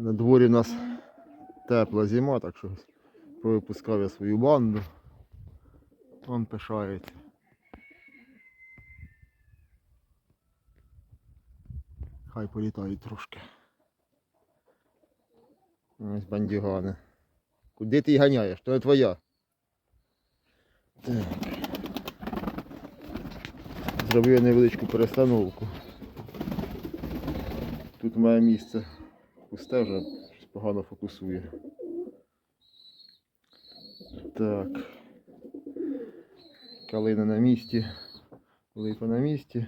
На дворі у нас тепла зима, так що повипускав я свою банду. Он пишається. Хай політають трошки. Ось бандюгани. Куди ти їх ганяєш? То не твоя. Так. Зробив я невеличку перестановку. Тут моє місце пусте вже щось погано фокусує. Так. Калина на місці, липа на місці.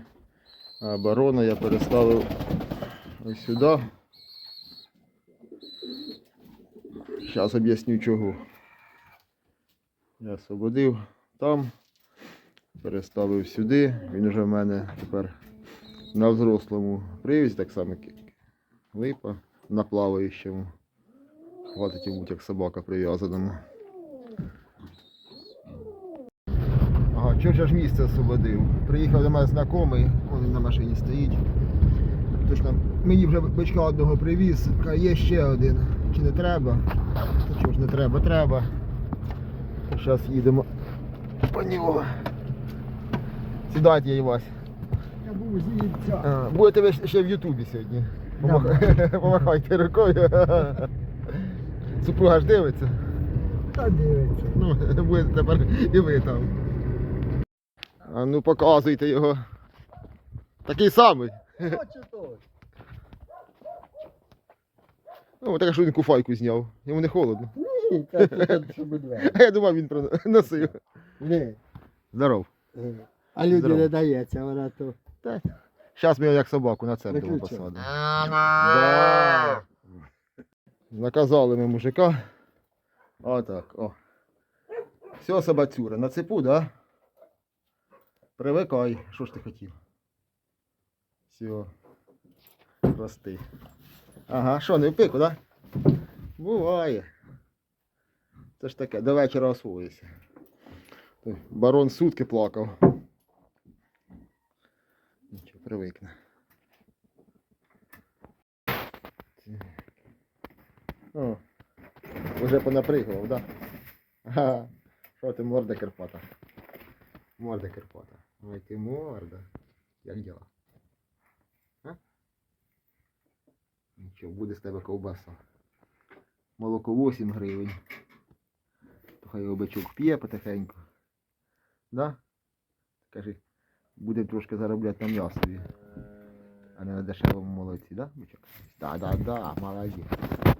А барона я переставив ось сюди. Зараз об'ясню чого. Я освободив там, переставив сюди. Він вже в мене тепер на взрослому привізі, так само липа на плаваючому. Хватить йому як собака прив'язаному. Ага, чого ж місце освободив? Приїхав до мене знайомий, він на машині стоїть. Тож там мені вже бичка одного привіз, каже, є ще один. Чи не треба? Та чого ж не треба, треба. Зараз їдемо по нього. Сідайте, я Вась. Я був. А, Будете ви ще в Ютубі сьогодні. Помах- Помахайте рукою. Супруга ж дивиться. Та дивиться. Ну, будете тепер і ви там. А ну показуйте його. Такий самий. Хоче то. Ну, так що він куфайку зняв. Йому не холодно. Ні, та щоб двері. А я думав, він приносив. Ні. Здоров. Е, А люди Здорово. не дається, вона то. Зараз ми його як собаку на центр посадимо. Да. Наказали ми мужика. Отак, о. Все, собацюра, на цепу, да? Привикай. Що ж ти хотів? Все. Прости. Ага, що, не в пику, да? Буває. Це ж таке, до вечора освоїся. Барон сутки плакав. Привикне. О, вже понапригував, да? Що ти морда Карпата? Морда Карпата. Ой, ти морда. Як діла? Нічого, буде з тебе ковбаса. Молоко 8 гривень. То хай його бичок п'є потихеньку. Да? Кажи, буде трошки заробляти на м'ясові. А не на дешевому молоці, да, Так, Да, да, да, молодець.